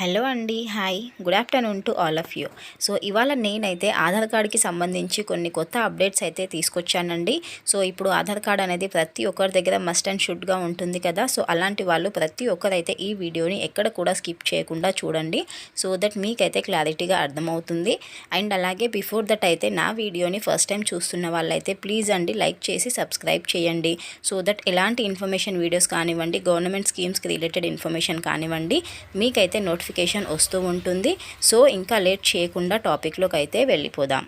Hello అండి hi. Good afternoon to all of you. So ఇవాళ నేనైతే ఆధార్ కార్డ్కి సంబంధించి కొన్ని కొత్త అప్డేట్స్ అయితే తీసుకొచ్చానండి. సో ఇప్పుడు ఆధార్ కార్డ్ అనేది ప్రతి ఒక్కరి దగ్గర మస్ట్ అండ్ షుడ్గా ఉంటుంది కదా. సో అలాంటి వాళ్ళు ప్రతి ఒక్కరైతే ఈ వీడియోని ఎక్కడ కూడా స్కిప్ చేయకుండా చూడండి. సో దట్ మీకైతే క్లారిటీగా అర్థమవుతుంది. అండ్ అలాగే బిఫోర్ దట్ అయితే నా వీడియోని ఫస్ట్ టైం చూస్తున్న వాళ్ళైతే ప్లీజ్ అండి లైక్ చేసి సబ్స్క్రైబ్ చేయండి. సో దట్ ఎలాంటి ఇన్ఫర్మేషన్ వీడియోస్ కానివ్వండి గవర్నమెంట్ స్కీమ్స్కి రిలేటెడ్ ఇన్ఫర్మేషన్ కానివ్వండి మీకైతే నోటిఫికేషన్ వస్తూ ఉంటుంది. సో ఇంకా లేట్ చేయకుండా టాపిక్లోకి అయితే వెళ్ళిపోదాం.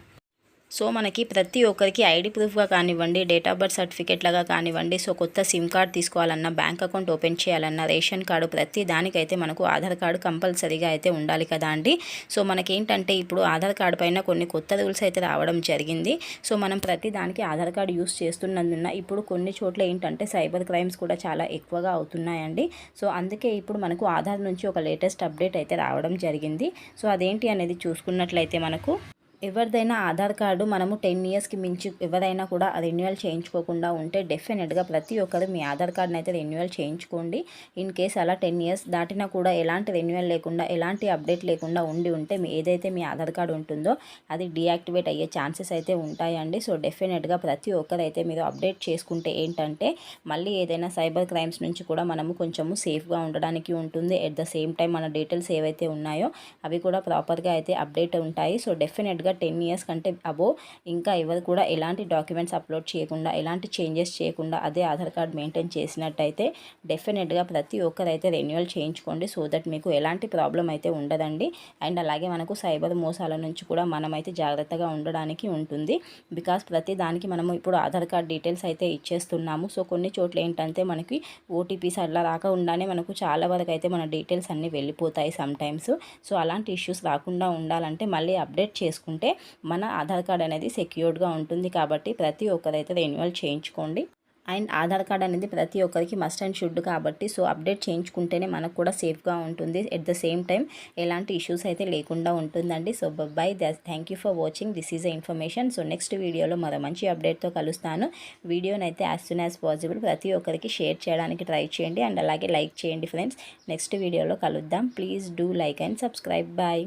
సో మనకి ప్రతి ఒక్కరికి ఐడి ప్రూఫ్గా కానివ్వండి డేట్ ఆఫ్ బర్త్ సర్టిఫికేట్ లాగా కానివ్వండి సో కొత్త సిమ్ కార్డ్ తీసుకోవాలన్నా బ్యాంక్ అకౌంట్ ఓపెన్ చేయాలన్నా రేషన్ కార్డు ప్రతి దానికైతే మనకు ఆధార్ కార్డు కంపల్సరీగా అయితే ఉండాలి కదా అండి. సో మనకేంటంటే ఇప్పుడు ఆధార్ కార్డు పైన కొన్ని కొత్త రూల్స్ అయితే రావడం జరిగింది. సో మనం ప్రతి దానికి ఆధార్ కార్డు యూస్ చేస్తున్నందున ఇప్పుడు కొన్ని చోట్ల ఏంటంటే సైబర్ క్రైమ్స్ కూడా చాలా ఎక్కువగా అవుతున్నాయండి. సో అందుకే ఇప్పుడు మనకు ఆధార్ నుంచి ఒక లేటెస్ట్ అప్డేట్ అయితే రావడం జరిగింది. సో అదేంటి అనేది చూసుకున్నట్లయితే మనకు ఎవరిదైనా ఆధార్ కార్డు మనము టెన్ ఇయర్స్కి మించి ఎవరైనా కూడా రెన్యువల్ చేయించుకోకుండా ఉంటే డెఫినెట్గా ప్రతి ఒక్కరు మీ ఆధార్ కార్డుని అయితే రెన్యువల్ చేయించుకోండి. ఇన్ కేస్ అలా టెన్ ఇయర్స్ దాటినా కూడా ఎలాంటి రెన్యువల్ లేకుండా ఎలాంటి అప్డేట్ లేకుండా ఉండి ఉంటే మీ ఏదైతే మీ ఆధార్ కార్డు ఉంటుందో అది డీయాక్టివేట్ అయ్యే ఛాన్సెస్ అయితే ఉంటాయండి. సో డెఫినెట్గా ప్రతి ఒక్కరైతే మీరు అప్డేట్ చేసుకుంటే ఏంటంటే మళ్ళీ ఏదైనా సైబర్ క్రైమ్స్ నుంచి కూడా మనము కొంచెము సేఫ్గా ఉండడానికి ఉంటుంది. ఎట్ ద సేమ్ టైం మన డీటెయిల్స్ ఏవైతే ఉన్నాయో అవి కూడా ప్రాపర్గా అయితే అప్డేట్ ఉంటాయి. సో డెఫినెట్గా టెన్ ఇయర్స్ కంటే అబో ఇంకా ఎవరు కూడా ఎలాంటి డాక్యుమెంట్స్ అప్లోడ్ చేయకుండా ఎలాంటి చేంజెస్ చేయకుండా అదే ఆధార్ కార్డ్ మెయింటైన్ చేసినట్టయితే డెఫినెట్గా ప్రతి ఒక్కరైతే రెన్యువల్ చేయించుకోండి. సో దట్ మీకు ఎలాంటి ప్రాబ్లం అయితే ఉండదండి. అండ్ అలాగే మనకు సైబర్ మోసాల నుంచి కూడా మనమైతే జాగ్రత్తగా ఉండడానికి ఉంటుంది. బికాస్ ప్రతి దానికి మనము ఇప్పుడు ఆధార్ కార్డ్ డీటెయిల్స్ అయితే ఇచ్చేస్తున్నాము. సో కొన్ని చోట్ల ఏంటంటే మనకి ఓటీపీస్ అట్లా రాకుండానే మనకు చాలా వరకు అయితే మన డీటెయిల్స్ అన్నీ వెళ్ళిపోతాయి సమ్ టైమ్స్ సో అలాంటి ఇష్యూస్ రాకుండా ఉండాలంటే మళ్ళీ అప్డేట్ చేసుకుంటే ఉంటే మన ఆధార్ కార్డ్ అనేది సెక్యూర్డ్గా ఉంటుంది కాబట్టి ప్రతి ఒక్కరైతే రెన్యువల్ చేయించుకోండి. అండ్ ఆధార్ కార్డ్ అనేది ప్రతి ఒక్కరికి మస్ట్ అండ్ షుడ్ కాబట్టి సో అప్డేట్ చేయించుకుంటేనే మనకు కూడా సేఫ్గా ఉంటుంది. ఎట్ ద సేమ్ టైం ఎలాంటి ఇష్యూస్ అయితే లేకుండా ఉంటుందండి. So bye thank you for watching this is information so next వీడియోలో మరో మంచి అప్డేట్తో కలుస్తాను. వీడియోనైతే యాజ్ సూన్ యాజ్ పాసిబుల్ ప్రతి ఒక్కరికి షేర్ చేయడానికి ట్రై చేయండి. అండ్ అలాగే లైక్ చేయండి ఫ్రెండ్స్ నెక్స్ట్ వీడియోలో కలుద్దాం. Please do like and subscribe bye